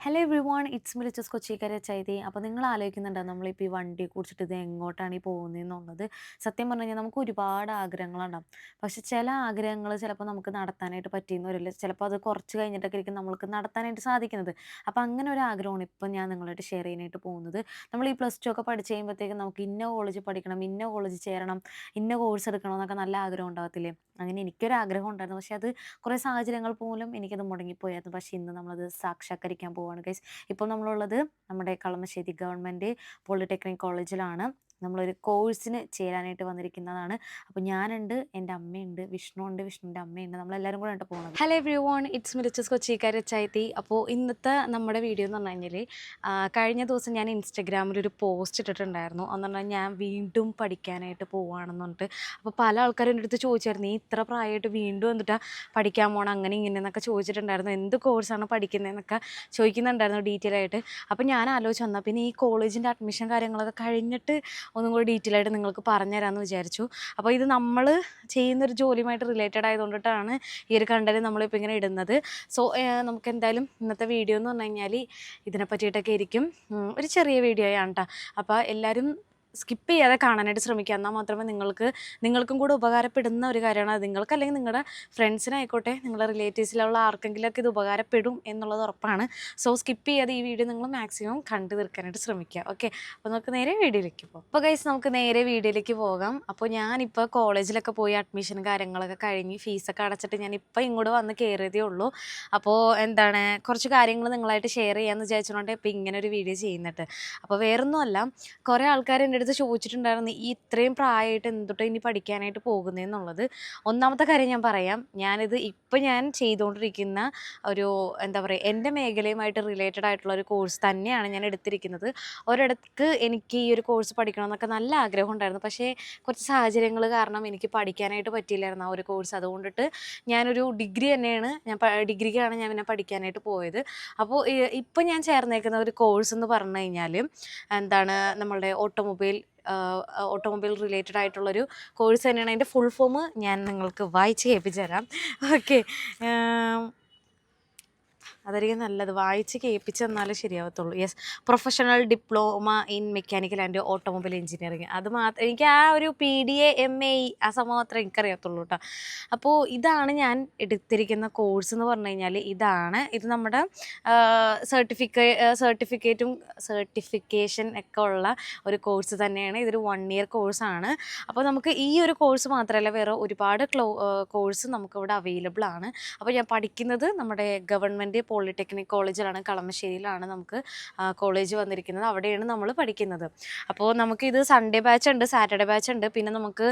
Hello everyone it's മിലിച്ചസ് കൊച്ചിക്കര ചൈതി അപ്പോൾ നിങ്ങൾ ആലോചിക്കുന്നുണ്ടോ നമ്മളിപ്പോൾ ഈ വണ്ടി കുടിച്ചിട്ട് ഇത് എങ്ങോട്ടാണ് ഈ പോകുന്നതെന്നുള്ളത് സത്യം പറഞ്ഞു കഴിഞ്ഞാൽ നമുക്ക് ഒരുപാട് ആഗ്രഹങ്ങളുണ്ടാവും. പക്ഷെ ചില ആഗ്രഹങ്ങൾ ചിലപ്പോൾ നമുക്ക് നടത്താനായിട്ട് പറ്റിയെന്ന് വരില്ല. ചിലപ്പോൾ അത് കുറച്ച് കഴിഞ്ഞിട്ടൊക്കെ ആയിരിക്കും നമ്മൾക്ക് നടത്താനായിട്ട് സാധിക്കുന്നത്. അപ്പോൾ അങ്ങനെ ഒരു ആഗ്രഹമാണ് ഇപ്പം ഞാൻ നിങ്ങളായിട്ട് ഷെയർ ചെയ്യാനായിട്ട് പോകുന്നത്. നമ്മൾ ഈ പ്ലസ് ടു ഒക്കെ പഠിച്ച് കഴിയുമ്പോഴത്തേക്കും നമുക്ക് ഇന്ന കോളേജ് പഠിക്കണം ഇന്ന കോളേജ് ചേരണം ഇന്ന കോഴ്സ് എടുക്കണം എന്നൊക്കെ നല്ല ആഗ്രഹം ഉണ്ടാകത്തില്ലേ അങ്ങനെ എനിക്കൊരു ആഗ്രഹം ഉണ്ടായിരുന്നു. പക്ഷേ അത് കുറേ സാഹചര്യങ്ങൾ പോലും എനിക്കത് മുടങ്ങിപ്പോയായിരുന്നു. പക്ഷേ ഇന്ന് നമ്മളത് സാക്ഷാത്കരിക്കാൻ പോവുകയാണ് ഗൈസ് ഇപ്പോൾ നമ്മളുള്ളത് നമ്മുടെ കളമശ്ശേരി ഗവൺമെന്റ് പോളിടെക്നിക് കോളേജിലാണ്. നമ്മളൊരു കോഴ്സിന് ചേരാനായിട്ട് വന്നിരിക്കുന്നതാണ്. അപ്പോൾ ഞാനുണ്ട് എന്റെ അമ്മയുണ്ട് വിഷ്ണു ഉണ്ട് വിഷ്ണുവിന്റെ അമ്മയുണ്ട് നമ്മളെല്ലാവരും കൂടെ ആയിട്ട് പോകുന്നത് ഹലോ എവ്രി വോൺ ഇറ്റ്സ് മിലിച്ചസ് കൊച്ചിക്കാരച്ചായത്തി അപ്പോൾ ഇന്നത്തെ നമ്മുടെ വീഡിയോ എന്ന് പറഞ്ഞു കഴിഞ്ഞാൽ കഴിഞ്ഞ ദിവസം ഞാൻ ഇൻസ്റ്റഗ്രാമിൽ ഒരു പോസ്റ്റ് ഇട്ടിട്ടുണ്ടായിരുന്നു. എന്ന് പറഞ്ഞാൽ ഞാൻ വീണ്ടും പഠിക്കാനായിട്ട് പോവുകയാണെന്ന് പറഞ്ഞിട്ട്. അപ്പോൾ പല ആൾക്കാരും എന്റെ അടുത്ത് ചോദിച്ചായിരുന്നു നീ ഇത്ര പ്രായമായിട്ട് വീണ്ടും എന്നിട്ടാ പഠിക്കാൻ പോകണം അങ്ങനെ ഇങ്ങനെ എന്നൊക്കെ ചോദിച്ചിട്ടുണ്ടായിരുന്നു. എന്ത് കോഴ്സാണ് പഠിക്കുന്നതെന്നൊക്കെ ചോദിക്കുന്നുണ്ടായിരുന്നു ഡീറ്റെയിൽ ആയിട്ട്. അപ്പോൾ ഞാൻ ആലോചിച്ച് വന്നാൽ പിന്നെ ഈ കോളേജിന്റെ അഡ്മിഷൻ കാര്യങ്ങളൊക്കെ കഴിഞ്ഞിട്ട് ഒന്നും കൂടി ഡീറ്റെയിൽ ആയിട്ട് നിങ്ങൾക്ക് പറഞ്ഞുതരാമെന്ന് വിചാരിച്ചു. അപ്പോൾ ഇത് നമ്മൾ ചെയ്യുന്നൊരു ജോലിയുമായിട്ട് റിലേറ്റഡ് ആയതുകൊണ്ടിട്ടാണ് ഈ ഒരു കണ്ടന്റ് നമ്മളിപ്പോൾ ഇങ്ങനെ ഇടുന്നത്. സോ നമുക്ക് എന്തായാലും ഇന്നത്തെ വീഡിയോ എന്ന് പറഞ്ഞു കഴിഞ്ഞാൽ ഇതിനെ പറ്റിയിട്ടൊക്കെ ഇരിക്കും ഒരു ചെറിയ വീഡിയോ ആണ് കേട്ടോ അപ്പോൾ എല്ലാവരും സ്കിപ്പ് ചെയ്യാതെ കാണാനായിട്ട് ശ്രമിക്കുക. എന്നാൽ മാത്രമേ നിങ്ങൾക്ക് നിങ്ങൾക്കും കൂടെ ഉപകാരപ്പെടുന്ന ഒരു കാര്യമാണ്. അത് നിങ്ങൾക്ക് അല്ലെങ്കിൽ നിങ്ങളുടെ ഫ്രണ്ട്സിനായിക്കോട്ടെ നിങ്ങളുടെ റിലേറ്റീവ്സിലുള്ള ആർക്കെങ്കിലുമൊക്കെ ഇത് ഉപകാരപ്പെടും എന്നുള്ളത് ഉറപ്പാണ്. സോ സ്കിപ്പ് ചെയ്യാതെ ഈ വീഡിയോ നിങ്ങൾ മാക്സിമം കണ്ടു തീർക്കാനായിട്ട് ശ്രമിക്കുക. ഓക്കെ അപ്പോൾ നമുക്ക് നേരെ വീഡിയോയിലേക്ക് പോകാം. അപ്പോൾ ഗൈസ് നമുക്ക് നേരെ വീഡിയോയിലേക്ക് പോകാം. അപ്പോൾ ഞാനിപ്പോൾ കോളേജിലൊക്കെ പോയി അഡ്മിഷൻ കാര്യങ്ങളൊക്കെ കഴിഞ്ഞ് ഫീസൊക്കെ അടച്ചിട്ട് ഞാൻ ഇപ്പോൾ ഇങ്ങോട്ട് വന്ന് കയറിയതേ ഉള്ളൂ. അപ്പോൾ എന്താണ് കുറച്ച് കാര്യങ്ങൾ നിങ്ങളായിട്ട് ഷെയർ ചെയ്യാമെന്ന് വിചാരിച്ചുകൊണ്ട് ഇപ്പോൾ ഇങ്ങനെ ഒരു വീഡിയോ ചെയ്യുന്നുണ്ട് അപ്പോൾ വേറൊന്നുമല്ല കുറേ ആൾക്കാർ എന്റെ ചോദിച്ചിട്ടുണ്ടായിരുന്നു ഈ ഇത്രയും പ്രായമായിട്ട് എന്തുട്ട് ഇനി പഠിക്കാനായിട്ട് പോകുന്നതെന്നുള്ളത് ഒന്നാമത്തെ കാര്യം ഞാൻ പറയാം. ഞാനിത് ഇപ്പം ഞാൻ ചെയ്തുകൊണ്ടിരിക്കുന്ന ഒരു എന്താ പറയുക എന്റെ മേഖലയുമായിട്ട് റിലേറ്റഡ് ആയിട്ടുള്ള ഒരു കോഴ്സ് തന്നെയാണ് ഞാൻ എടുത്തിരിക്കുന്നത്. ഒരിടക്ക് എനിക്ക് ഈ ഒരു കോഴ്സ് പഠിക്കണമെന്നൊക്കെ നല്ല ആഗ്രഹം ഉണ്ടായിരുന്നു. പക്ഷേ കുറച്ച് സാഹചര്യങ്ങൾ കാരണം എനിക്ക് പഠിക്കാനായിട്ട് പറ്റിയില്ലായിരുന്നു ആ ഒരു കോഴ്സ് അതുകൊണ്ടിട്ട് ഞാനൊരു ഡിഗ്രി തന്നെയാണ് ഞാൻ ഡിഗ്രിക്കാണ് ഞാൻ പിന്നെ പഠിക്കാനായിട്ട് പോയത്. അപ്പോൾ ഇപ്പം ഞാൻ ചേർന്നേക്കുന്ന ഒരു കോഴ്സ് എന്ന് പറഞ്ഞു കഴിഞ്ഞാൽ എന്താണ് നമ്മളുടെ ഓട്ടോമൊബൈൽ ഓട്ടോമൊബൈൽ റിലേറ്റഡ് ആയിട്ടുള്ളൊരു കോഴ്സ് തന്നെയാണ്. അതിന്റെ ഫുൾ ഫോം ഞാൻ നിങ്ങൾക്ക് വായിച്ച് കേൾപ്പിച്ചു തരാം ഓക്കെ അതായിരിക്കും നല്ലത്. വായിച്ച് കേൾപ്പിച്ച് തന്നാലേ ശരിയാവത്തുള്ളൂ. Yes professional diploma in mechanical and automobile engineering അത് മാത്രം എനിക്ക് ആ ഒരു P D A M A ആ സംഭവം മാത്രമേ എനിക്കറിയത്തുള്ളൂ കേട്ടോ അപ്പോൾ ഇതാണ് ഞാൻ എടുത്തിരിക്കുന്ന കോഴ്സ് എന്ന് പറഞ്ഞു കഴിഞ്ഞാൽ ഇതാണ്. ഇത് നമ്മുടെ സർട്ടിഫിക്കേ സർട്ടിഫിക്കറ്റും സർട്ടിഫിക്കേഷൻ ഒക്കെ ഉള്ള ഒരു കോഴ്സ് തന്നെയാണ്. ഇതൊരു വൺ ഇയർ കോഴ്സാണ് അപ്പോൾ നമുക്ക് ഈ ഒരു കോഴ്സ് മാത്രമല്ല വേറെ ഒരുപാട് ക്ലോ കോഴ്സ് നമുക്കിവിടെ അവൈലബിൾ ആണ്. അപ്പോൾ ഞാൻ പഠിക്കുന്നത് നമ്മുടെ ഗവൺമെന്റ് പോളിടെക്നിക് കോളേജിലാണ് കളമശ്ശേരിയിലാണ് നമുക്ക് കോളേജ് വന്നിരിക്കുന്നത്. അവിടെയാണ് നമ്മൾ പഠിക്കുന്നത്. അപ്പോൾ നമുക്കിത് സൺഡേ ബാച്ച് ഉണ്ട് സാറ്റർഡേ ബാച്ച് ഉണ്ട്. പിന്നെ നമുക്ക്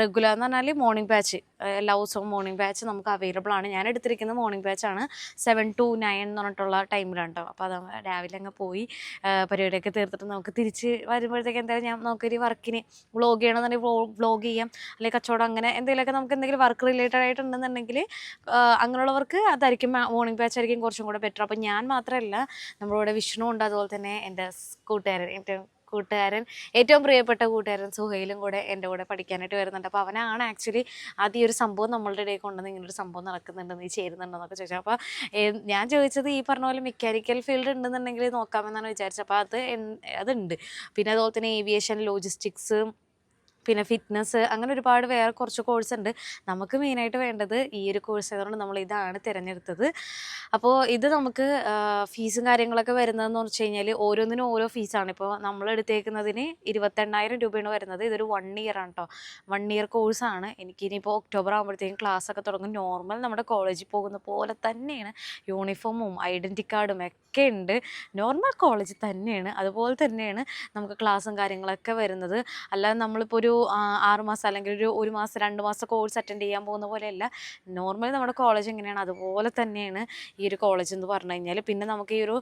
റെഗുലർ എന്ന് പറഞ്ഞാൽ മോർണിംഗ് ബാച്ച് എല്ലാ ദിവസവും മോർണിംഗ് ബാച്ച് നമുക്ക് അവൈലബിൾ ആണ്. ഞാൻ എടുത്തിരിക്കുന്നത് മോർണിംഗ് ബാച്ചാണ് സെവൻ ടു നയൻ എന്ന് പറഞ്ഞിട്ടുള്ള ടൈമിലാണ് അപ്പോൾ അത് രാവിലെ അങ്ങ് പോയി പരിപാടിയൊക്കെ തീർത്തിട്ട് നമുക്ക് തിരിച്ച് വരുമ്പോഴത്തേക്ക് എന്തായാലും ഞാൻ നമുക്കൊരു വർക്കിന് വ്ളോഗ് ചെയ്യണമെന്നുണ്ടെങ്കിൽ വ്ളോഗ് ചെയ്യാം. അല്ലെങ്കിൽ കച്ചവടം അങ്ങനെ എന്തെങ്കിലുമൊക്കെ നമുക്ക് എന്തെങ്കിലും വർക്ക് റിലേറ്റഡ് ആയിട്ടുണ്ടെന്നുണ്ടെങ്കിൽ അങ്ങനെയുള്ളവർക്ക് അതായിരിക്കും മോർണിംഗ് ബാച്ച് ആയിരിക്കും കുറച്ചും കൂടെ ബെറ്റർ അപ്പോൾ ഞാൻ മാത്രമല്ല നമ്മുടെ കൂടെ വിഷ്ണു ഉണ്ട് അതുപോലെ തന്നെ എന്റെ കൂട്ടുകാരൻ ഏറ്റവും കൂട്ടുകാരൻ ഏറ്റവും പ്രിയപ്പെട്ട കൂട്ടുകാരൻ സുഹൈലും കൂടെ എന്റെ കൂടെ പഠിക്കാനായിട്ട് വരുന്നുണ്ട്. അപ്പോൾ അവനാണ് ആക്ച്വലി ആദ്യം ഒരു സംഭവം നമ്മളുടെ ഇടയിൽ കൊണ്ടുവന്ന് ഇങ്ങനെ ഒരു സംഭവം നടക്കുന്നുണ്ട് നീ ചേരുന്നുണ്ടെന്നൊക്കെ ചോദിച്ചു. അപ്പോൾ ഞാൻ ചോദിച്ചത് ഈ പറഞ്ഞ പോലെ മെക്കാനിക്കൽ ഫീൽഡ് ഉണ്ടെന്നുണ്ടെങ്കിൽ നോക്കാമെന്നാണ് വിചാരിച്ചത്. അപ്പോൾ അത് അതുണ്ട്. പിന്നെ അതുപോലെ തന്നെ ഏവിയേഷൻ ലോജിസ്റ്റിക്സ് പിന്നെ ഫിറ്റ്നസ് അങ്ങനെ ഒരുപാട് വേറെ കുറച്ച് കോഴ്സ് ഉണ്ട്. നമുക്ക് മെയിനായിട്ട് വേണ്ടത് ഈ ഒരു കോഴ്സ് ആയതുകൊണ്ട് നമ്മൾ ഇതാണ് തിരഞ്ഞെടുത്തത്. അപ്പോൾ ഇത് നമുക്ക് ഫീസും കാര്യങ്ങളൊക്കെ വരുന്നതെന്ന് വെച്ച് കഴിഞ്ഞാൽ ഓരോന്നിനും ഓരോ ഫീസാണ് ഇപ്പോൾ നമ്മൾ എടുത്തേക്കുന്നതിന് ഇരുപത്തെണ്ണായിരം രൂപയാണ് വരുന്നത്. ഇതൊരു വൺ ഇയർ ആണ് കേട്ടോ വൺ ഇയർ കോഴ്സാണ് എനിക്കിനിയിപ്പോൾ ഒക്ടോബർ ആകുമ്പോഴത്തേക്കും ക്ലാസ് ഒക്കെ തുടങ്ങും. നോർമൽ നമ്മുടെ കോളേജിൽ പോകുന്ന പോലെ തന്നെയാണ്. യൂണിഫോമും ഐഡന്റി കാർഡും ഒക്കെ ഉണ്ട്. നോർമൽ കോളേജ് തന്നെയാണ്. അതുപോലെ തന്നെയാണ് നമുക്ക് ക്ലാസ്സും കാര്യങ്ങളൊക്കെ വരുന്നത്. അല്ലാതെ നമ്മളിപ്പോൾ ഒരു ആ, ആറ് മാസം അല്ലെങ്കിൽ ഒരു ഒരു മാസം രണ്ട് മാസം കോഴ്സ് അറ്റൻഡ് ചെയ്യാൻ പോകുന്ന പോലെയല്ല. നോർമലി നമ്മുടെ കോളേജ് എങ്ങനെയാണ്? അതുപോലെ തന്നെയാണ് ഈ ഒരു കോളേജ് എന്ന് പറഞ്ഞു കഴിഞ്ഞാൽ പിന്നെ നമുക്ക് ഈ ഒരു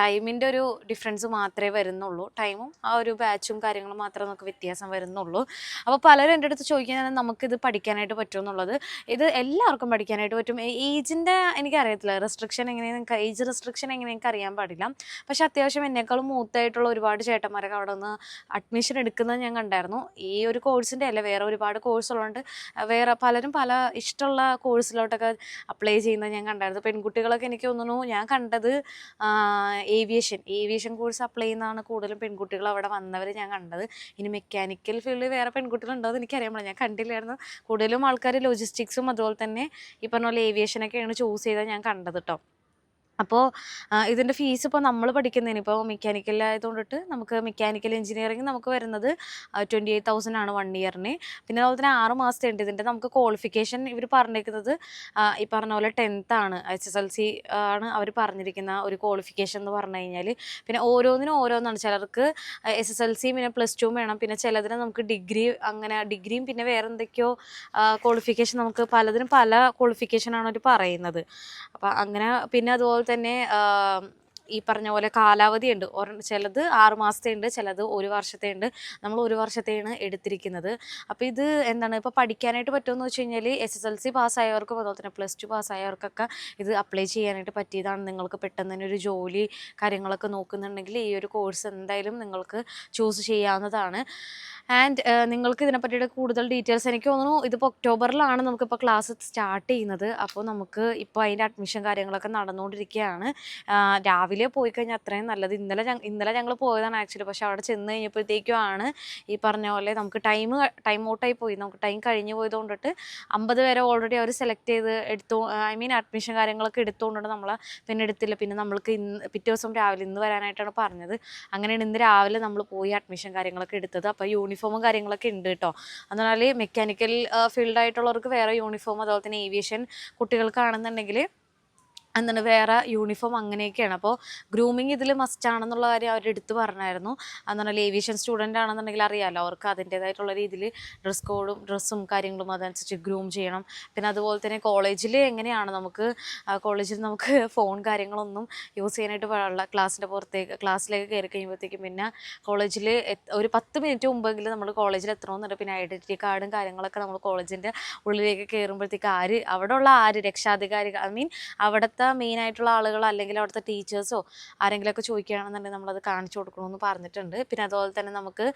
ടൈമിന്റെ ഒരു ഡിഫറൻസ് മാത്രമേ വരുന്നുള്ളൂ. ടൈമും ആ ഒരു ബാച്ചും കാര്യങ്ങളും മാത്രമേ നമുക്ക് വ്യത്യാസം വരുന്നുള്ളൂ. അപ്പോൾ പലരും എന്റെ അടുത്ത് ചോദിക്കുന്നത് നമുക്കിത് പഠിക്കാനായിട്ട് പറ്റുമോ എന്നുള്ളത് ഇത് എല്ലാവർക്കും പഠിക്കാനായിട്ട് പറ്റും. ഏജിന്റെ എനിക്കറിയത്തില്ല. റെസ്ട്രിക്ഷൻ എങ്ങനെയാണ് ഏജ് റെസ്ട്രിക്ഷൻ എങ്ങനെ എനിക്ക് അറിയാൻ പാടില്ല. പക്ഷേ അത്യാവശ്യം എന്നെക്കാളും മൂത്തായിട്ടുള്ള ഒരുപാട് ചേട്ടന്മാരൊക്കെ അവിടെ നിന്ന് അഡ്മിഷൻ എടുക്കുന്നത് ഞാൻ കണ്ടായിരുന്നു. ഈ ഒരു കോഴ്സിന്റെ അല്ല? വേറെ ഒരുപാട് കോഴ്സുകളുണ്ട് വേറെ പലരും പല ഇഷ്ടമുള്ള കോഴ്സിലോട്ടൊക്കെ അപ്ലൈ ചെയ്യുന്നത് ഞാൻ കണ്ടായിരുന്നു. പെൺകുട്ടികളൊക്കെ എനിക്ക് തോന്നുന്നു ഞാൻ കണ്ടത് ഏവിയേഷൻ ഏവിയേഷൻ കോഴ്സ് അപ്ലൈ ചെയ്യുന്നതാണ് കൂടുതലും പെൺകുട്ടികൾ അവിടെ വന്നവർ ഞാൻ കണ്ടത്. ഇനി മെക്കാനിക്കൽ ഫീൽഡിൽ വേറെ പെൺകുട്ടികളുണ്ടോ എന്ന് എനിക്കറിയാൻ പാടില്ല ഞാൻ കണ്ടില്ലായിരുന്നു. കൂടുതലും ആൾക്കാർ ലോജിസ്റ്റിക്സും അതുപോലെ തന്നെ ഈ പറഞ്ഞ പോലെ ഏവിയേഷനൊക്കെയാണ് ചൂസ് ചെയ്തത് ഞാൻ കണ്ടത് കേട്ടോ അപ്പോൾ ഇതിന്റെ ഫീസ് ഇപ്പോൾ നമ്മൾ പഠിക്കുന്നതിന് ഇപ്പോൾ മെക്കാനിക്കൽ ആയതുകൊണ്ടിട്ട് നമുക്ക് മെക്കാനിക്കൽ എഞ്ചിനീയറിംഗ് നമുക്ക് വരുന്നത് ട്വന്റി എയ്റ്റ് തൗസൻഡ് ആണ് വൺ ഇയറിന് പിന്നെ അതുപോലെ തന്നെ ആറ് മാസത്തെ ഉണ്ട്. ഇതിന്റെ നമുക്ക് ക്വാളിഫിക്കേഷൻ ഇവർ പറഞ്ഞിരിക്കുന്നത് ഈ പറഞ്ഞ പോലെ ടെൻത്ത് ആണ്. എച്ച് എസ് എൽ സി ആണ് അവർ പറഞ്ഞിരിക്കുന്ന ഒരു ക്വാളിഫിക്കേഷൻ എന്ന് പറഞ്ഞു കഴിഞ്ഞാൽ പിന്നെ ഓരോന്നിനും ഓരോന്നാണ്. ചിലർക്ക് എസ് എസ് എൽ സി പിന്നെ പ്ലസ് ടു വേണം. പിന്നെ ചിലതിന് നമുക്ക് ഡിഗ്രി അങ്ങനെ ഡിഗ്രിയും പിന്നെ വേറെ എന്തൊക്കെയോ ക്വാളിഫിക്കേഷൻ നമുക്ക് പലതിനും പല ക്വാളിഫിക്കേഷൻ ആണ് അവർ പറയുന്നത്. അപ്പം അങ്ങനെ പിന്നെ അതുപോലെ തന്നെ ആ, ഈ പറഞ്ഞ പോലെ കാലാവധി ഉണ്ട് ചിലത് ആറ് മാസത്തെ ഉണ്ട് ചിലത് ഒരു വർഷത്തെ ഉണ്ട് നമ്മൾ ഒരു വർഷത്തെയാണ് എടുത്തിരിക്കുന്നത്. അപ്പോൾ ഇത് എന്താണ്? ഇപ്പോൾ പഠിക്കാനായിട്ട് പറ്റുമെന്ന് വെച്ച് കഴിഞ്ഞാൽ എസ് എസ് എൽ സി പാസ്സായവർക്കും അതുപോലെ തന്നെ പ്ലസ് ടു പാസ്സായവർക്കൊക്കെ ഇത് അപ്ലൈ ചെയ്യാനായിട്ട് പറ്റിയതാണ്. നിങ്ങൾക്ക് പെട്ടെന്ന് തന്നെ ഒരു ജോലി കാര്യങ്ങളൊക്കെ നോക്കുന്നുണ്ടെങ്കിൽ ഈ ഒരു കോഴ്സ് എന്തായാലും നിങ്ങൾക്ക് ചൂസ് ചെയ്യാവുന്നതാണ്. ആൻഡ് നിങ്ങൾക്ക് ഇതിനെ പറ്റിയിട്ട് കൂടുതൽ ഡീറ്റെയിൽസ് എനിക്ക് തോന്നുന്നു ഇതിപ്പോൾ ഒക്ടോബറിലാണ് നമുക്കിപ്പോൾ ക്ലാസ് സ്റ്റാർട്ട് ചെയ്യുന്നത്. അപ്പോൾ നമുക്ക് ഇപ്പോൾ അതിന്റെ അഡ്മിഷൻ കാര്യങ്ങളൊക്കെ നടന്നുകൊണ്ടിരിക്കുകയാണ്. ആ, രാവിലെ പോയി കഴിഞ്ഞാൽ അത്രയും നല്ലത്. ഇന്നലെ ഇന്നലെ ഞങ്ങൾ പോയതാണ് ആക്ച്വലി. പക്ഷെ അവിടെ ചെന്ന് കഴിഞ്ഞപ്പോഴത്തേക്കും ആണ് ഈ പറഞ്ഞ പോലെ നമുക്ക് ടൈം ടൈം ഔട്ടായി പോയി. നമുക്ക് ടൈം കഴിഞ്ഞ് പോയത് കൊണ്ടിട്ട് അമ്പത് പേരെ ഓൾറെഡി അവർ സെലക്ട് ചെയ്ത് എടുത്തു. ഐ മീൻ അഡ്മിഷൻ കാര്യങ്ങളൊക്കെ എടുത്തുകൊണ്ടിട്ട് നമ്മളെ പിന്നെ എടുത്തില്ല. പിന്നെ നമ്മൾക്ക് ഇന്ന് പിറ്റേ ദിവസം രാവിലെ ഇന്ന് വരാനായിട്ടാണ് പറഞ്ഞത്. അങ്ങനെയാണ് ഇന്ന് രാവിലെ നമ്മൾ പോയി അഡ്മിഷൻ കാര്യങ്ങളൊക്കെ എടുത്തത്. അപ്പോൾ യൂണിഫോമും കാര്യങ്ങളൊക്കെ ഉണ്ട് കേട്ടോ എന്ന് പറഞ്ഞാൽ മെക്കാനിക്കൽ ഫീൽഡായിട്ടുള്ളവർക്ക് വേറെ യൂണിഫോം അതുപോലെ തന്നെ ഏവിയേഷൻ കുട്ടികൾക്കാണെന്നുണ്ടെങ്കിൽ എന്താണ് വേറെ യൂണിഫോം അങ്ങനെയൊക്കെയാണ്. അപ്പോൾ ഗ്രൂമിങ് ഇതിൽ മസ്റ്റ് ആണെന്നുള്ള കാര്യം അവർ എടുത്തു പറഞ്ഞായിരുന്നു പറഞ്ഞാൽ ഏവിയേഷൻ സ്റ്റുഡന്റ് ആണെന്നുണ്ടെങ്കിൽ അറിയാമല്ലോ അവർക്ക് അതിന്റേതായിട്ടുള്ള രീതിയിൽ ഡ്രസ് കോഡും ഡ്രസ്സും കാര്യങ്ങളും അതനുസരിച്ച് ഗ്രൂം ചെയ്യണം. പിന്നെ അതുപോലെ തന്നെ കോളേജിൽ എങ്ങനെയാണ് നമുക്ക് കോളേജിൽ നമുക്ക് ഫോൺ കാര്യങ്ങളൊന്നും യൂസ് ചെയ്യാനായിട്ട് പാടില്ല. ക്ലാസ്സിന്റെ പുറത്തേക്ക് ക്ലാസ്സിലേക്ക് കയറി കഴിയുമ്പോഴത്തേക്കും പിന്നെ കോളേജിൽ ഒരു പത്ത് മിനിറ്റ് മുമ്പെങ്കിലും നമ്മൾ കോളേജിൽ എത്തണമെന്നുണ്ട് പിന്നെ ഐഡന്റിറ്റി കാർഡും കാര്യങ്ങളൊക്കെ നമ്മൾ കോളേജിന്റെ ഉള്ളിലേക്ക് കയറുമ്പോഴത്തേക്ക് ആര് അവിടെ ഉള്ള ആര് രക്ഷാധികാരി ഐ മീൻ അവിടുത്തെ മെയിൻ ആയിട്ടുള്ള ആളുകൾ അല്ലെങ്കിൽ അവിടുത്തെ ടീച്ചേഴ്സോ ആരെങ്കിലുമൊക്കെ ചോദിക്കുകയാണെന്നുണ്ടെങ്കിൽ നമ്മളത് കാണിച്ചു കൊടുക്കണമെന്ന് പറഞ്ഞിട്ടുണ്ട്. പിന്നെ അതുപോലെ തന്നെ നമുക്ക്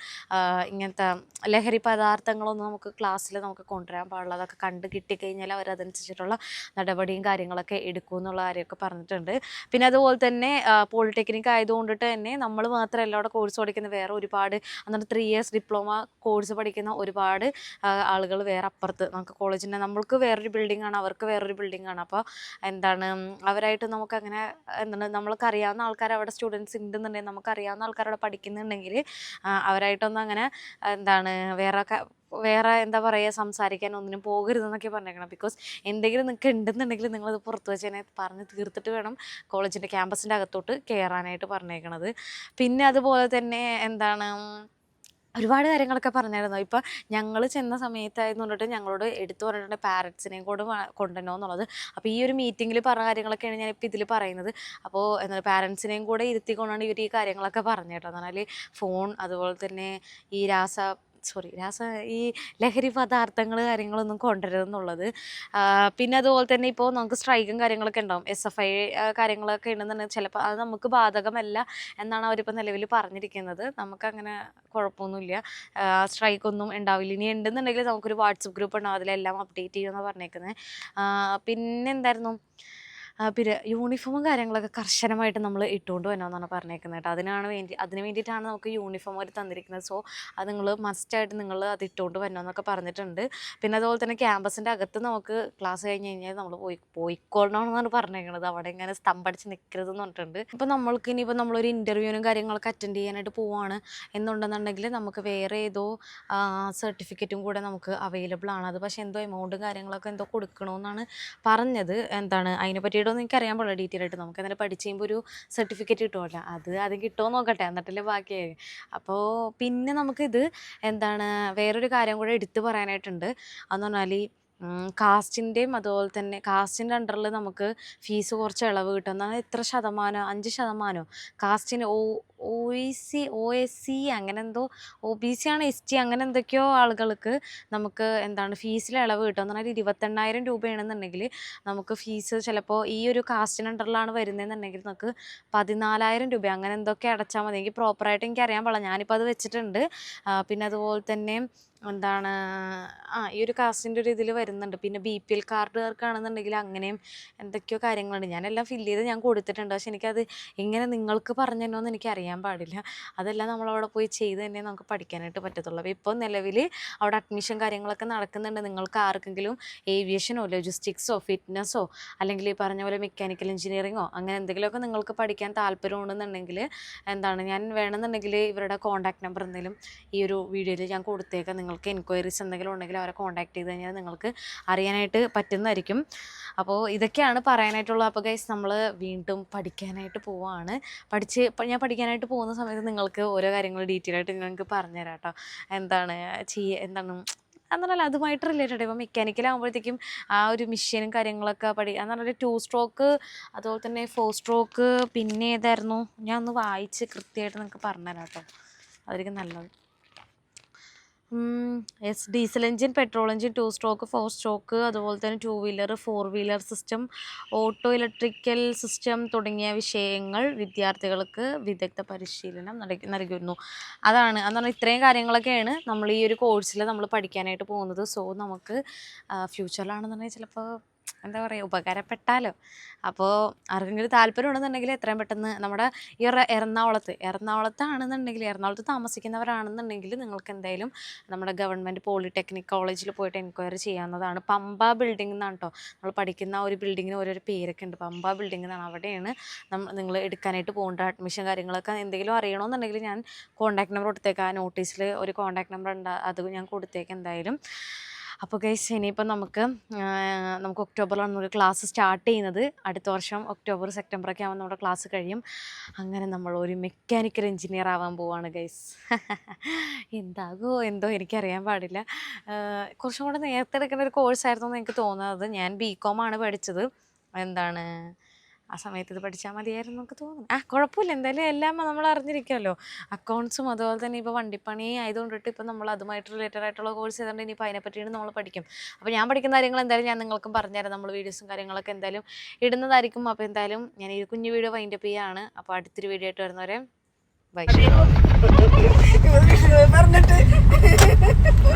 ഇങ്ങനത്തെ ലഹരി പദാർത്ഥങ്ങളൊന്നും നമുക്ക് ക്ലാസ്സിൽ നമുക്ക് കൊണ്ടുവരാൻ പാടില്ല. അതൊക്കെ കണ്ട് കിട്ടിക്കഴിഞ്ഞാൽ അവരതനുസരിച്ചിട്ടുള്ള നടപടിയും കാര്യങ്ങളൊക്കെ എടുക്കും എന്നുള്ള കാര്യമൊക്കെ പറഞ്ഞിട്ടുണ്ട്. പിന്നെ അതുപോലെ തന്നെ പോളിടെക്നിക് ആയതുകൊണ്ടിട്ട് തന്നെ നമ്മൾ മാത്രമല്ല അവിടെ കോഴ്സ് പഠിക്കുന്ന വേറെ ഒരുപാട് എന്നിട്ട് ത്രീ ഇയേഴ്സ് ഡിപ്ലോമ കോഴ്സ് പഠിക്കുന്ന ഒരുപാട് ആളുകൾ വേറെ അപ്പുറത്ത് നമുക്ക് കോളേജിന്റെ നമ്മൾക്ക് വേറൊരു ബിൽഡിംഗ് ആണ് അവർക്ക് വേറൊരു ബിൽഡിംഗ് ആണ്. അപ്പോൾ എന്താണ് അവരായിട്ട് നമുക്ക് അങ്ങനെ എന്താണ് നമ്മൾക്ക് അറിയാവുന്ന ആൾക്കാർ അവിടെ സ്റ്റുഡൻസ് ഉണ്ടെന്നുണ്ടെങ്കിൽ ആൾക്കാർ അവിടെ പഠിക്കുന്നുണ്ടെങ്കിൽ അവരായിട്ടൊന്നും അങ്ങനെ എന്താണ് വേറെ വേറെ എന്താ പറയുക സംസാരിക്കാൻ ഒന്നിനും പോകരുതെന്നൊക്കെ പറഞ്ഞേക്കണം. ബിക്കോസ് എന്തെങ്കിലും നിങ്ങൾക്ക് ഉണ്ടെന്നുണ്ടെങ്കിൽ നിങ്ങളത് പുറത്ത് വെച്ച് തന്നെ പറഞ്ഞ് തീർത്തിട്ട് വേണം കോളേജിന്റെ ക്യാമ്പസിന്റെ അകത്തോട്ട് കയറാനായിട്ട് പറഞ്ഞേക്കണത്. പിന്നെ അതുപോലെ തന്നെ എന്താണ് ഒരുപാട് കാര്യങ്ങളൊക്കെ പറഞ്ഞായിരുന്നു. ഇപ്പം ഞങ്ങൾ ചെന്ന സമയത്തായിരുന്നു പറഞ്ഞിട്ട് ഞങ്ങളോട് എടുത്തു പറഞ്ഞിട്ടുണ്ട് പാരൻസിനെയും കൂടെ കൊണ്ടുവരണോ എന്നുള്ളത് അപ്പോൾ ഈ ഒരു മീറ്റിങ്ങിൽ പറഞ്ഞ കാര്യങ്ങളൊക്കെയാണ് ഞാൻ ഇപ്പോൾ ഇതിൽ പറയുന്നത്. അപ്പോൾ എന്താ പാരൻസിനെയും കൂടെ ഇരുത്തിക്കൊണ്ടാണ് ഇവർ ഈ കാര്യങ്ങളൊക്കെ പറഞ്ഞു കേട്ടോ. എന്ന് പറഞ്ഞാൽ ഫോൺ അതുപോലെ തന്നെ ഈ രാസ സോറി രാസ ഈ ലഹരി പദാർത്ഥങ്ങൾ കാര്യങ്ങളൊന്നും കൊണ്ടുവരുതെന്നുള്ളത് പിന്നെ അതുപോലെ തന്നെ ഇപ്പോൾ നമുക്ക് സ്ട്രൈക്കും കാര്യങ്ങളൊക്കെ ഉണ്ടാവും. എസ് എഫ് ഐ കാര്യങ്ങളൊക്കെ ഉണ്ടെന്നുണ്ടെങ്കിൽ ചിലപ്പോൾ അത് നമുക്ക് ബാധകമല്ല എന്നാണ് അവരിപ്പോൾ നിലവിൽ പറഞ്ഞിരിക്കുന്നത്. നമുക്കങ്ങനെ കുഴപ്പമൊന്നുമില്ല. സ്ട്രൈക്കൊന്നും ഉണ്ടാവില്ല. ഇനി ഉണ്ടെന്നുണ്ടെങ്കിൽ നമുക്കൊരു വാട്സപ്പ് ഗ്രൂപ്പ് ഉണ്ടാവും അതിലെല്ലാം അപ്ഡേറ്റ് ചെയ്യുമെന്ന് പറഞ്ഞേക്കുന്നത്. പിന്നെ എന്തായിരുന്നു? ആ, പിന്നെ യൂണിഫോമും കാര്യങ്ങളൊക്കെ കർശനമായിട്ട് നമ്മൾ ഇട്ടുകൊണ്ട് വരണമെന്നാണ് പറഞ്ഞേക്കുന്നത് കേട്ടോ. അതിനാണ് വേണ്ടി അതിന് വേണ്ടിയിട്ടാണ് നമുക്ക് യൂണിഫോം അവർ തന്നിരിക്കുന്നത്. സോ അത് നിങ്ങൾ മസ്റ്റായിട്ട് നിങ്ങൾ അത് ഇട്ടുകൊണ്ട് വരണമെന്നൊക്കെ പറഞ്ഞിട്ടുണ്ട്. പിന്നെ അതുപോലെ തന്നെ ക്യാമ്പസിന്റെ അകത്ത് നമുക്ക് ക്ലാസ് കഴിഞ്ഞ് കഴിഞ്ഞാൽ നമ്മൾ പോയി പോയിക്കൊള്ളണമെന്നാണ് പറഞ്ഞേക്കുന്നത് അവിടെ ഇങ്ങനെ സ്തംഭടിച്ച് നിൽക്കരുതെന്ന് പറഞ്ഞിട്ടുണ്ട്. ഇപ്പോൾ നമ്മൾക്ക് ഇനിയിപ്പോൾ നമ്മളൊരു ഇന്റർവ്യൂവിനും കാര്യങ്ങളൊക്കെ അറ്റൻഡ് ചെയ്യാനായിട്ട് പോവാണ് എന്നുണ്ടെന്നുണ്ടെങ്കിൽ നമുക്ക് വേറെ ഏതോ സർട്ടിഫിക്കറ്റും കൂടെ നമുക്ക് അവൈലബിൾ ആണ്. അത് പക്ഷേ എന്തോ എമൗണ്ടും കാര്യങ്ങളൊക്കെ എന്തോ കൊടുക്കണമെന്നാണ് പറഞ്ഞത്. എന്താണ്? അതിനെ പറ്റിയിട്ടൊന്നും എനിക്ക് അറിയാൻ പാടില്ല. ഡീറ്റെയിൽ ആയിട്ട് നമുക്ക് അങ്ങനെ പഠിച്ച് കഴിയുമ്പോൾ ഒരു സർട്ടിഫിക്കറ്റ് കിട്ടുമല്ലോ അത് അത് കിട്ടുമോ നോക്കട്ടെ. എന്നിട്ടല്ലേ ബാക്കിയായി. അപ്പോൾ പിന്നെ നമുക്കിത് എന്താണ് വേറൊരു കാര്യം കൂടെ എടുത്തു പറയാനായിട്ടുണ്ട്. അതെന്ന് പറഞ്ഞാൽ കാസ്റ്റിന്റെയും അതുപോലെ തന്നെ കാസ്റ്റിന്റെ അണ്ടറിൽ നമുക്ക് ഫീസ് കുറച്ച് ഇളവ് കിട്ടും. എന്നാൽ എത്ര ശതമാനം? അഞ്ച് ശതമാനമോ കാസ്റ്റിന് O O C O S C അങ്ങനെ എന്തോ ഒ ബി സി ആണ് എസ് ടി അങ്ങനെ എന്തൊക്കെയോ ആളുകൾക്ക് നമുക്ക് എന്താണ് ഫീസിൽ ഇളവ് കിട്ടും. എന്ന് പറഞ്ഞാൽ ഇരുപത്തെണ്ണായിരം രൂപയാണെന്നുണ്ടെങ്കിൽ നമുക്ക് ഫീസ് ചിലപ്പോൾ ഈ ഒരു കാസ്റ്റിന്റെ അണ്ടറിലാണ് വരുന്നതെന്നുണ്ടെങ്കിൽ നമുക്ക് പതിനാലായിരം രൂപ അങ്ങനെ എന്തൊക്കെ അടച്ചാൽ മതി. എനിക്ക് പ്രോപ്പറായിട്ട് എനിക്ക് അറിയാൻ പാടില്ല. ഞാനിപ്പോൾ അത് വെച്ചിട്ടുണ്ട്. പിന്നെ അതുപോലെ തന്നെ എന്താണ് ആ ഈ ഒരു കാസ്റ്റിന്റെ ഒരു ഇതിൽ വരുന്നുണ്ട്. പിന്നെ ബി പി എൽ കാർഡുകാർക്കാണെന്നുണ്ടെങ്കിൽ അങ്ങനെയും എന്തൊക്കെയോ കാര്യങ്ങളുണ്ട്. ഞാനെല്ലാം ഫില്ല് ചെയ്ത് ഞാൻ കൊടുത്തിട്ടുണ്ട്. പക്ഷെ എനിക്കത് ഇങ്ങനെ നിങ്ങൾക്ക് പറഞ്ഞു തരുമോയെന്ന് എനിക്ക് അറിയാൻ പാടില്ല. അതെല്ലാം നമ്മളവിടെ പോയി ചെയ്ത് തന്നെ നമുക്ക് പഠിക്കാനായിട്ട് പറ്റത്തുള്ളൂ. അപ്പോൾ ഇപ്പോൾ നിലവിൽ അവിടെ അഡ്മിഷൻ കാര്യങ്ങളൊക്കെ നടക്കുന്നുണ്ട്. നിങ്ങൾക്ക് ആർക്കെങ്കിലും ഏവിയേഷനോ ലോജിസ്റ്റിക്സോ ഫിറ്റ്നസ്സോ അല്ലെങ്കിൽ ഈ പറഞ്ഞ പോലെ മെക്കാനിക്കൽ എഞ്ചിനീയറിങ്ങോ അങ്ങനെ എന്തെങ്കിലുമൊക്കെ നിങ്ങൾക്ക് പഠിക്കാൻ താല്പര്യമുണ്ടെന്നുണ്ടെങ്കിൽ എന്താണ് ഞാൻ വേണമെന്നുണ്ടെങ്കിൽ ഇവരുടെ കോൺടാക്ട് നമ്പർ എന്തെങ്കിലും ഈ ഒരു വീഡിയോയിൽ ഞാൻ കൊടുത്തേക്കാം. നിങ്ങൾക്ക് എൻക്വയറീസ് എന്തെങ്കിലും ഉണ്ടെങ്കിൽ അവരെ കോൺടാക്ട് ചെയ്ത് കഴിഞ്ഞാൽ നിങ്ങൾക്ക് അറിയാനായിട്ട് പറ്റുന്നതായിരിക്കും. അപ്പോൾ ഇതൊക്കെയാണ് പറയാനായിട്ടുള്ളത് അപ്പോൾ ഗൈസ് നമ്മൾ വീണ്ടും പഠിക്കാനായിട്ട് പോവാണ്. പഠിച്ച് ഞാൻ പഠിക്കാനായിട്ട് പോകുന്ന സമയത്ത് നിങ്ങൾക്ക് ഓരോ കാര്യങ്ങൾ ഡീറ്റെയിൽ ആയിട്ട് നിങ്ങൾക്ക് പറഞ്ഞുതരാം കേട്ടോ എന്താണ് ചെയ്യ എന്താണ് എന്നല്ല അതുമായിട്ട് റിലേറ്റഡ് ഇപ്പം മെക്കാനിക്കലാകുമ്പോഴത്തേക്കും ആ ഒരു മെഷീനും കാര്യങ്ങളൊക്കെ പഠി എന്ന് പറഞ്ഞാൽ ടു സ്ട്രോക്ക് അതുപോലെ തന്നെ ഫോർ സ്ട്രോക്ക് പിന്നെ ഏതായിരുന്നു? ഞാൻ ഒന്ന് വായിച്ച് കൃത്യമായിട്ട് നിങ്ങൾക്ക് പറഞ്ഞുതരാം കേട്ടോ അതായിരിക്കും നല്ലത്. Yes diesel engine petrol engine two stroke four stroke അതുപോലെ തന്നെ two wheeler four wheeler system auto electrical system തുടങ്ങിയ വിഷയങ്ങൾ വിദ്യാർത്ഥികൾക്ക് വിദഗ്ധ പരിശീലനം നൽകി നൽകുന്നു അതാണ് എന്ന് പറഞ്ഞാൽ ഇത്രയും കാര്യങ്ങളൊക്കെയാണ് നമ്മൾ ഈ ഒരു കോഴ്സിൽ നമ്മൾ പഠിക്കാനായിട്ട് പോകുന്നത്. സോ നമുക്ക് ഫ്യൂച്ചറിലാണെന്നുണ്ടെങ്കിൽ ചിലപ്പോൾ എന്താ പറയുക ഉപകാരപ്പെട്ടാലോ. അപ്പോൾ ആർക്കെങ്കിലും താല്പര്യം ഉണ്ടെന്നുണ്ടെങ്കിൽ എത്രയും പെട്ടെന്ന് നമ്മുടെ ഈ എറണാകുളത്ത് എറണാകുളത്താണെന്നുണ്ടെങ്കിൽ എറണാകുളത്ത് താമസിക്കുന്നവരാണെന്നുണ്ടെങ്കിൽ നിങ്ങൾക്ക് എന്തായാലും നമ്മുടെ ഗവൺമെന്റ് പോളിടെക്നിക് കോളേജിൽ പോയിട്ട് എൻക്വയറി ചെയ്യാവുന്നതാണ്. പമ്പ ബിൽഡിംഗ് എന്നാണ് കേട്ടോ നമ്മൾ പഠിക്കുന്ന ഒരു ബിൽഡിങ്ങിന് ഓരോരോ പേരൊക്കെ ഉണ്ട്. പമ്പ ബിൽഡിംഗ് എന്നാണ്. അവിടെയാണ് നിങ്ങൾ എടുക്കാനായിട്ട് പോകേണ്ട അഡ്മിഷൻ കാര്യങ്ങളൊക്കെ എന്തെങ്കിലും അറിയണമെന്നുണ്ടെങ്കിൽ ഞാൻ കോൺടാക്ട് നമ്പർ കൊടുത്തേക്കാം. ആ നോട്ടീസിൽ ഒരു കോൺടാക്ട് നമ്പർ ഉണ്ട്. അത് ഞാൻ കൊടുത്തേക്കാം എന്തായാലും. അപ്പോൾ ഗൈസ് ഇനിയിപ്പം നമുക്ക് നമുക്ക് ഒക്ടോബറിലാണ് നമ്മൾ ക്ലാസ് സ്റ്റാർട്ട് ചെയ്യുന്നത്. അടുത്ത വർഷം ഒക്ടോബർ സെപ്റ്റംബർ ഒക്കെ ആകുമ്പോൾ നമ്മുടെ ക്ലാസ് കഴിയും. അങ്ങനെ നമ്മൾ ഒരു മെക്കാനിക്കൽ എഞ്ചിനീയർ ആവാൻ പോവാണ് ഗൈസ് എന്താകുമോ എന്തോ എനിക്കറിയാൻ പാടില്ല. കുറച്ചും കൂടെ നേരത്തെ എടുക്കുന്ന ഒരു കോഴ്സായിരുന്നു എന്ന് എനിക്ക് തോന്നുന്നത്. ഞാൻ ബി കോം ആണ് പഠിച്ചത്. എന്താണ്? ആ സമയത്ത് ഇത് പഠിച്ചാൽ മതിയായിരുന്നു എന്നൊക്കെ തോന്നുന്നു. ആ കുഴപ്പമില്ല. എന്തായാലും എല്ലാം നമ്മൾ അറിഞ്ഞിരിക്കുമല്ലോ അക്കൗണ്ട്സും അതുപോലെ തന്നെ ഇപ്പോൾ വണ്ടിപ്പണി ആയതുകൊണ്ടിട്ട് ഇപ്പം നമ്മൾ അതുമായിട്ട് റിലേറ്റഡ് ആയിട്ടുള്ള കോഴ്സ് ചെയ്തുകൊണ്ട് ഇനിയിപ്പോൾ അതിനെപ്പറ്റിയാണ് നമ്മൾ പഠിക്കും. അപ്പോൾ ഞാൻ പഠിക്കുന്ന കാര്യങ്ങൾ എന്തായാലും ഞാൻ നിങ്ങൾക്കും പറഞ്ഞുതരാം. നമ്മൾ വീഡിയോസും കാര്യങ്ങളൊക്കെ എന്തായാലും ഇടുന്നതായിരിക്കും. അപ്പോൾ എന്തായാലും ഞാൻ ഈ കുഞ്ഞു വീഡിയോ വൈൻഡ് അപ്പ് ചെയ്യുകയാണ് അപ്പോൾ അടുത്തൊരു വീഡിയോ ആയിട്ട് വരുന്നവരെ ബൈ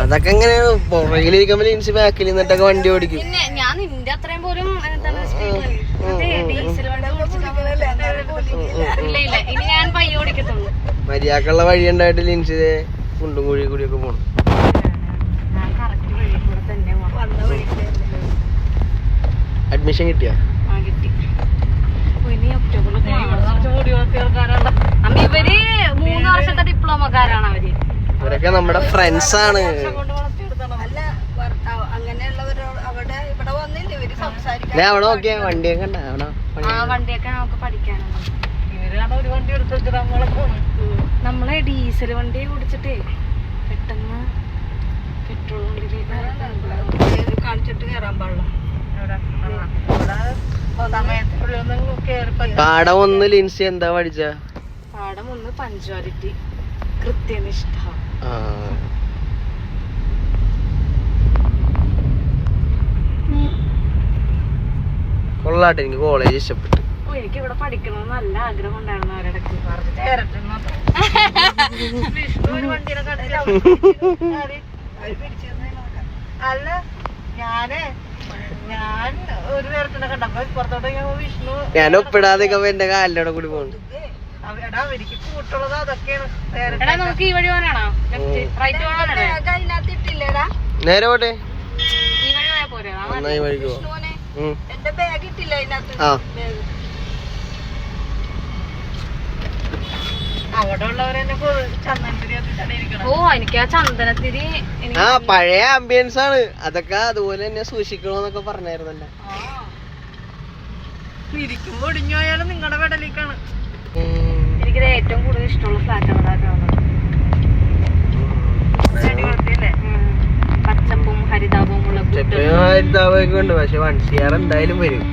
അതൊക്കെ എങ്ങനെയാണ്? പുറകിലിരിക്കുമ്പോൾ ബാക്കിൽ നിന്നിട്ടൊക്കെ വണ്ടി ഓടിക്കും. പിന്നെ ഞാൻ നിന്റെ അത്രയും പോലും മര്യാദക്കുള്ള വഴി ഉണ്ടായിട്ട് ലിൻസി ദേ കുണ്ടും കുഴി കൂടിയൊക്കെ പോണം. അഡ്മിഷൻ കിട്ടിയ? ഇവർ മൂന്ന് വർഷത്തെ ഡിപ്ലോമക്കാരാണ് അവർ. ഇവരൊക്കെ നമ്മുടെ ഫ്രണ്ട്സ് ആണ്. അവിടെ അവിടെ നോക്കിയാ വണ്ടിയൊക്കെ ഉണ്ട്. അവിടെ ആ വണ്ടിയൊക്കെ നമുക്ക് പഠിക്കാനാണ് നമ്മളെ ഡീസൽ വണ്ടി ഓടിച്ചിട്ടേ പെട്ടെന്ന് പെട്രോൾ വണ്ടിയിലേക്ക് കേറി കാണിച്ചിട്ട് കയറാൻ പാടില്ല. പാടം ഒന്ന് ലിൻസി എന്താ പഠിച്ച? പാഠം ഒന്ന് പഞ്ച്വാലിറ്റി കൃത്യനിഷ്ഠ ആ കൊള്ളാട്ടെ എനിക്ക് കോളേജ് ഇഷ്ടപ്പെട്ടു. ഓ എനിക്ക് ഇവിടെ പഠിക്കണം നല്ല ആഗ്രഹം ഉണ്ടായിരുന്നു അല്ല ഞാൻ ഞാൻ ഒരു കണ്ടപ്പോ പുറത്തോട്ട് വിഷ്ണു ഞാൻ ഒപ്പിടാതെ എന്റെ കാലിലൂടെ കൂടി പോകുന്നു എടാ എനിക്ക് കൂട്ടുള്ളത് അതൊക്കെയാണ്. നമുക്ക് ഈ വഴി പോകാനാണോ? Left right പോകാനാണോ? നേരെ പോട്ടെ? ഈ വഴി പോയാൽ പോരെ. എന്റെ ബാഗ് ഇട്ടില്ല അതിനകത്ത്. ഓ എനിക്ക് ആ ചന്ദനത്തിരി ആ പഴയ ആംബിയൻസ് ആണ്. അതൊക്കെ അതുപോലെ തന്നെ സൂക്ഷിക്കണോന്നൊക്കെ പറഞ്ഞായിരുന്നല്ലോ. ഇരിക്കുമ്പോ ഒടിഞ്ഞു പോയാലും നിങ്ങളുടെ വെടലേക്കാണ്. എനിക്കിത് ഏറ്റവും കൂടുതൽ ഇഷ്ടമുള്ള ഫ്ലാറ്റ് അവിടെ പച്ചപ്പും ചെപ്പയും ഹരിതാവൊക്കെ ഉണ്ട് പക്ഷെ വൺ സിയാർ എന്തായാലും വരും.